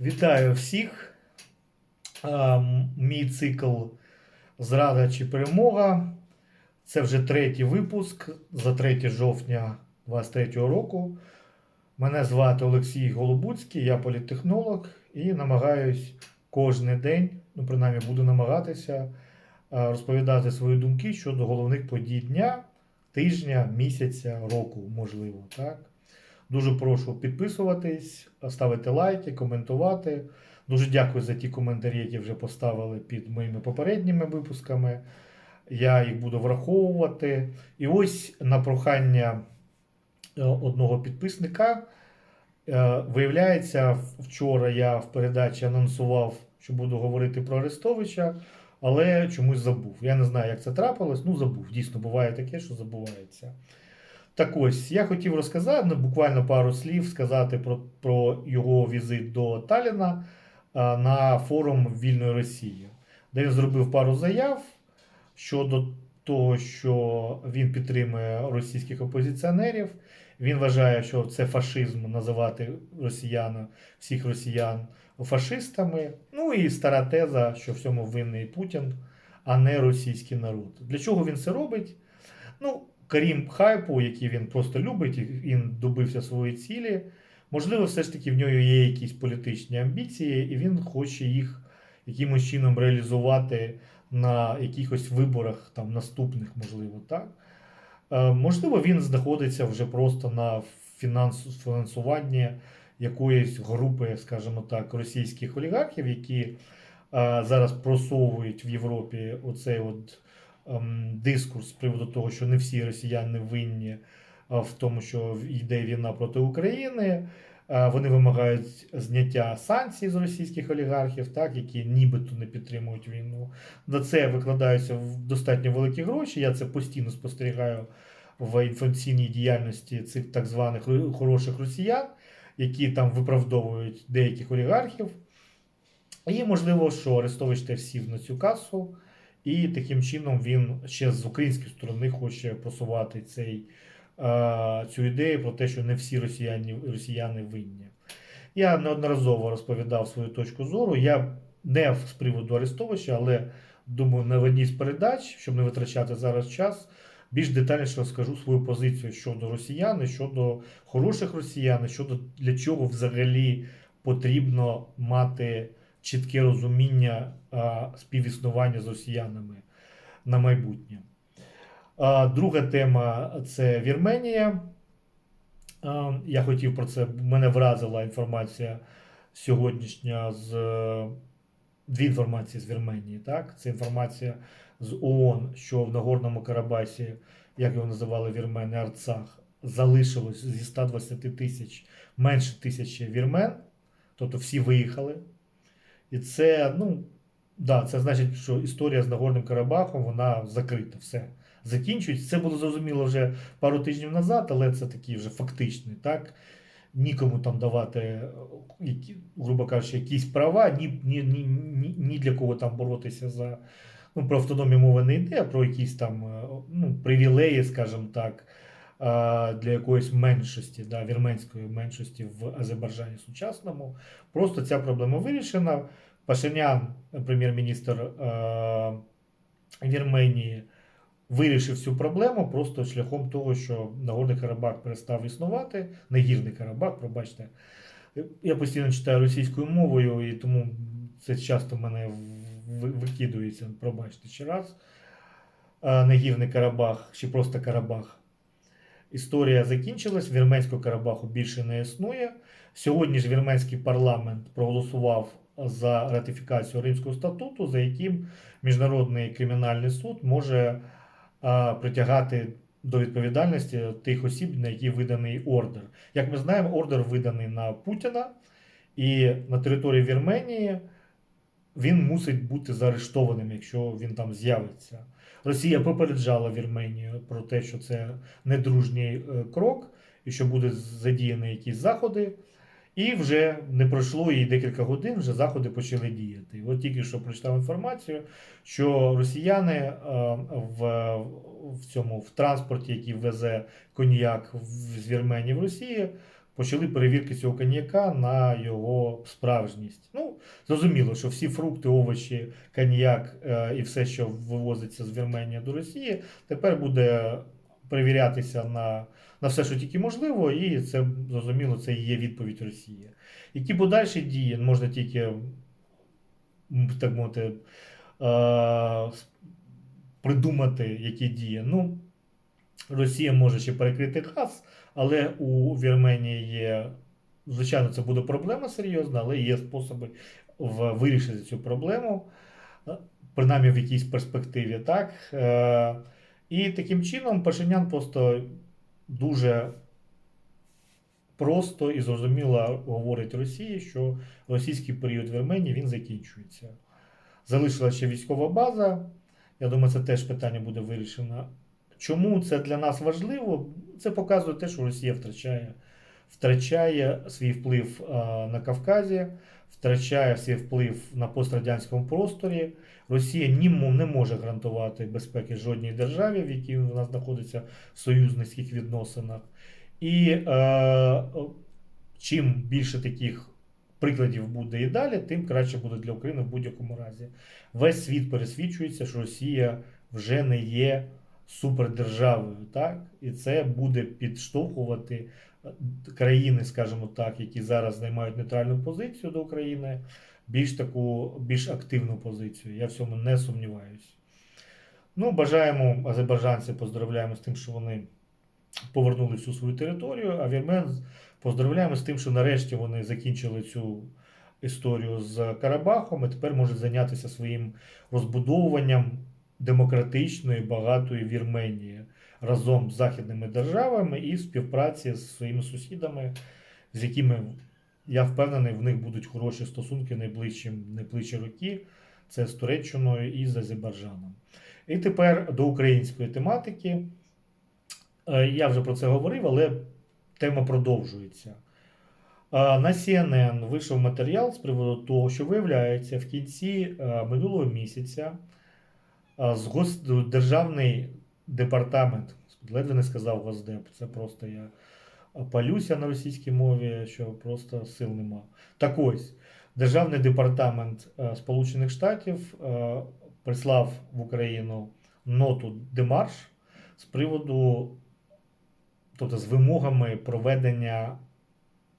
Вітаю всіх. Мій цикл Зрада чи перемога. Це вже третій випуск за 3 жовтня 2023 року. Мене звати Олексій Голобуцький, я політтехнолог і намагаюсь кожен день, ну принаймні буду намагатися розповідати свої думки щодо головних подій дня, тижня, місяця, року, можливо. Так? Дуже прошу підписуватись, ставити лайки, коментувати. Дуже дякую за ті коментарі, які вже поставили під моїми попередніми випусками. Я їх буду враховувати. І ось на прохання е, одного підписника. е, Виявляється, вчора я в передачі анонсував, що буду говорити про Арестовича, але чомусь забув. Я не знаю, як це трапилось. Ну, забув. Дійсно, буває таке, що забувається. Так ось, я хотів розказати, ну, буквально пару слів сказати про, про його візит до Таліна а, на форум Вільної Росії, де він зробив пару заяв щодо того, що він підтримує російських опозиціонерів. Він вважає, що це фашизм називати росіян, всіх росіян фашистами. Ну і стара теза, що в цьому винний Путін, а не російський народ. Для чого він це робить? Ну, крім хайпу, який він просто любить, він добився своєї цілі. Можливо, все ж таки в нього є якісь політичні амбіції, і він хоче їх якимось чином реалізувати на якихось виборах там наступних, можливо, так. Е, можливо, він знаходиться вже просто на фінансуванні якоїсь групи, скажімо так, російських олігархів, які е, зараз просовують в Європі оцей от дискурс з приводу того, що не всі росіяни винні в тому, що йде війна проти України. Вони вимагають зняття санкцій з російських олігархів, так, які нібито не підтримують війну. На це викладаються достатньо великі гроші. Я це постійно спостерігаю в інформаційній діяльності цих так званих хороших росіян, які там виправдовують деяких олігархів. І можливо, що Арестович теж сів на цю касу. І таким чином він ще з української сторони хоче просувати цей, е, цю ідею про те, що не всі росіяни, росіяни винні. Я неодноразово розповідав свою точку зору. Я не з приводу Арестовича, але думаю, на одній з передач, щоб не витрачати зараз час, більш детальніше розкажу свою позицію щодо росіян, щодо хороших росіян, щодо для чого взагалі потрібно мати чітке розуміння співіснування з росіянами на майбутнє. Друга тема це Вірменія. Я хотів про це, мене вразила інформація сьогоднішня з дві інформації з Вірменії. Так? Це інформація з ООН, що в Нагорному Карабасі, як його називали вірмени, Арцах, залишилось зі 120 тисяч менше тисячі вірмен, тобто всі виїхали. І це, ну, да, це значить, що історія з Нагорним Карабахом вона закрита. Все. Закінчується. Це було зрозуміло вже пару тижнів назад, але це такий вже фактичний, так? Нікому там давати, грубо кажучи, якісь права, ні, ні, ні, ні, для кого там боротися за. Ну, про автономію мови не йде, а про якісь там е, ну, привілеї, скажімо так, для якоїсь меншості, да, вірменської меншості в Азербайджані сучасному. Просто ця проблема вирішена. Пашинян, прем'єр-міністр е, Вірменії, вирішив цю проблему просто шляхом того, що Нагорний Карабах перестав існувати. Нагірний Карабах, пробачте. Я постійно читаю російською мовою, і тому це часто мене викидується, пробачте ще раз. Е, Нагірний Карабах чи просто Карабах. Історія закінчилась, Вірменського Карабаху більше не існує. Сьогодні ж вірменський парламент проголосував за ратифікацію Римського статуту, за яким Міжнародний кримінальний суд може а, притягати до відповідальності тих осіб, на які виданий ордер. Як ми знаємо, ордер виданий на Путіна, і на території Вірменії він мусить бути заарештованим, якщо він там з'явиться. Росія попереджала Вірменію про те, що це недружній е, крок, і що буде задіяні якісь заходи. І вже не пройшло і декілька годин, вже заходи почали діяти. От тільки що прочитав інформацію, що росіяни е, в, в цьому в транспорті, який везе коньяк з Вірменії в Росії, почали перевірки цього коньяка на його справжність. Ну, зрозуміло, що всі фрукти, овочі, коньяк е, і все, що вивозиться з Вірменії до Росії, тепер буде перевірятися на, на все, що тільки можливо, і це зрозуміло, це і є відповідь Росії. Які подальші дії можна тільки так мовити, е, придумати, які дії. Ну, Росія може ще перекрити газ, але у Вірменії є, звичайно, це буде проблема серйозна, але є способи вирішити цю проблему, е, принаймні в якійсь перспективі. Так? Е, і таким чином Пашинян просто дуже просто і зрозуміло говорить Росії, що російський період Вірменії він закінчується. Залишилася ще військова база. Я думаю, це теж питання буде вирішено. Чому це для нас важливо? Це показує те, що Росія втрачає, втрачає свій вплив на Кавказі, втрачає свій вплив на пострадянському просторі. Росія не може гарантувати безпеки жодній державі, в якій вона знаходиться в союзницьких відносинах. І е, чим більше таких прикладів буде і далі, тим краще буде для України в будь-якому разі. Весь світ пересвідчується, що Росія вже не є супердержавою, так? І це буде підштовхувати е, країни, скажімо так, які зараз займають нейтральну позицію до України, більш таку більш активну позицію. Я в цьому не сумніваюся. Ну, бажаємо азербайджанців, поздравляємо з тим, що вони повернули всю свою територію, а вірмен поздравляємо з тим, що нарешті вони закінчили цю історію з Карабахом і тепер можуть зайнятися своїм розбудовуванням демократичної, багатої Вірменії разом з західними державами і в співпраці з своїми сусідами, з якими я впевнений, в них будуть хороші стосунки найближчі, найближчі роки. Це з Туреччиною і з Азербайджаном. І тепер до української тематики. Е, Я вже про це говорив, але тема продовжується. Е, На CNN вийшов матеріал з приводу того, що виявляється в кінці е, минулого місяця з гос- Державний департамент, ледве не сказав Госдеп, це просто я палюся на російській мові, що просто сил нема. Так ось, Державний департамент е, Сполучених Штатів е, прислав в Україну ноту Демарш з приводу, тобто з вимогами проведення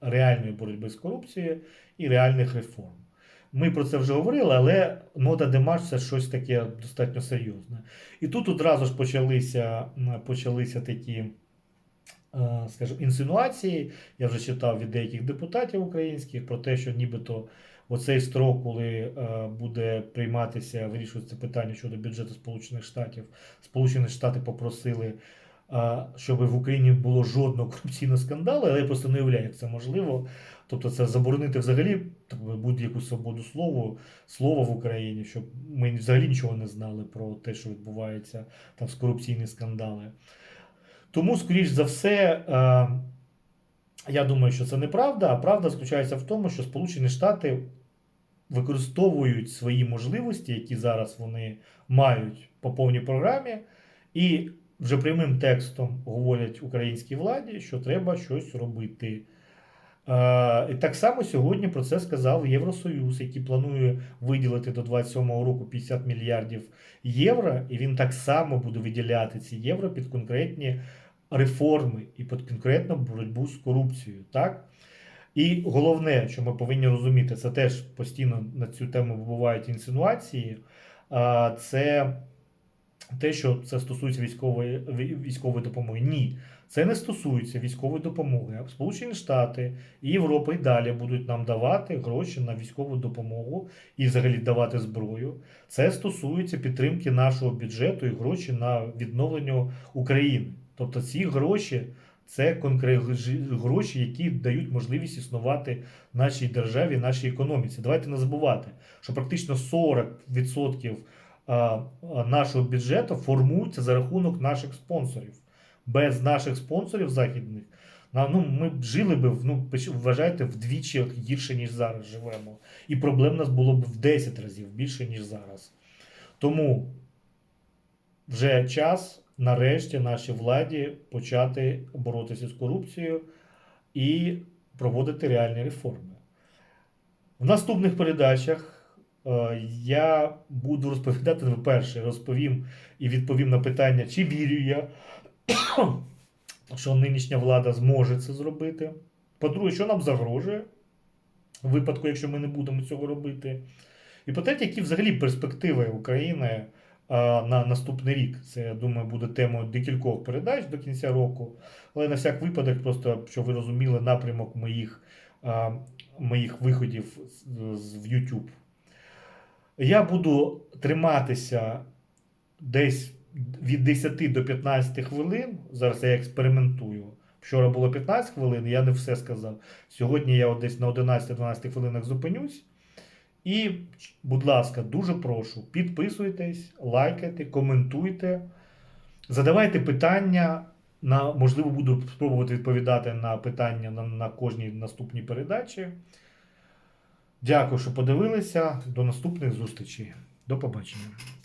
реальної боротьби з корупцією і реальних реформ. Ми про це вже говорили, але нота Демарш це щось таке достатньо серйозне. І тут одразу ж почалися, почалися такі, е, скажімо, інсинуації. Я вже читав від деяких депутатів українських про те, що нібито оцей строк, коли е, буде прийматися, вирішуватися питання щодо бюджету Сполучених Штатів, Сполучені Штати попросили, щоб в Україні було жодного корупційного скандалу, але я просто не уявляю, як це можливо. Тобто це заборонити взагалі будь-яку свободу слова, слова в Україні, щоб ми взагалі нічого не знали про те, що відбувається там з корупційні скандали. Тому, скоріш за все, я думаю, що це неправда, а правда заключається в тому, що Сполучені Штати використовують свої можливості, які зараз вони мають по повній програмі, і вже прямим текстом говорять українській владі, що треба щось робити. Е, І так само сьогодні про це сказав Євросоюз, який планує виділити до 27-го року 50 мільярдів євро, і він так само буде виділяти ці євро під конкретні реформи і під конкретну боротьбу з корупцією. Так? І головне, що ми повинні розуміти, це теж постійно на цю тему бувають інсинуації. а, Це те, що це стосується військової, військової допомоги. Ні, це не стосується військової допомоги. Сполучені Штати і Європа і далі будуть нам давати гроші на військову допомогу і взагалі давати зброю. Це стосується підтримки нашого бюджету і гроші на відновлення України. Тобто ці гроші це конкретні гроші, які дають можливість існувати нашій державі, нашій економіці. Давайте не забувати, що практично 40% а, а, нашого бюджету формується за рахунок наших спонсорів. Без наших спонсорів західних ну, ми б жили б, ну, вважайте, вдвічі гірше, ніж зараз живемо. І проблем нас було б в 10 разів більше, ніж зараз. Тому вже час нарешті нашій владі почати боротися з корупцією і проводити реальні реформи. В наступних передачах е, я буду розповідати, перше, розповім і відповім на питання, чи вірю я, що нинішня влада зможе це зробити. По-друге, що нам загрожує в випадку, якщо ми не будемо цього робити. І по-третє, які взагалі перспективи України на наступний рік. Це, я думаю, буде темою декількох передач до кінця року. Але на всяк випадок, просто щоб ви розуміли напрямок моїх, моїх виходів в YouTube. Я буду триматися десь від 10 до 15 хвилин. Зараз я експериментую. Вчора було 15 хвилин, я не все сказав. Сьогодні я десь на 11-12 хвилинах зупинюсь. І, будь ласка, дуже прошу, підписуйтесь, лайкайте, коментуйте, задавайте питання. На, можливо, буду спробувати відповідати на питання на, на кожній наступній передачі. Дякую, що подивилися. До наступних зустрічей. До побачення.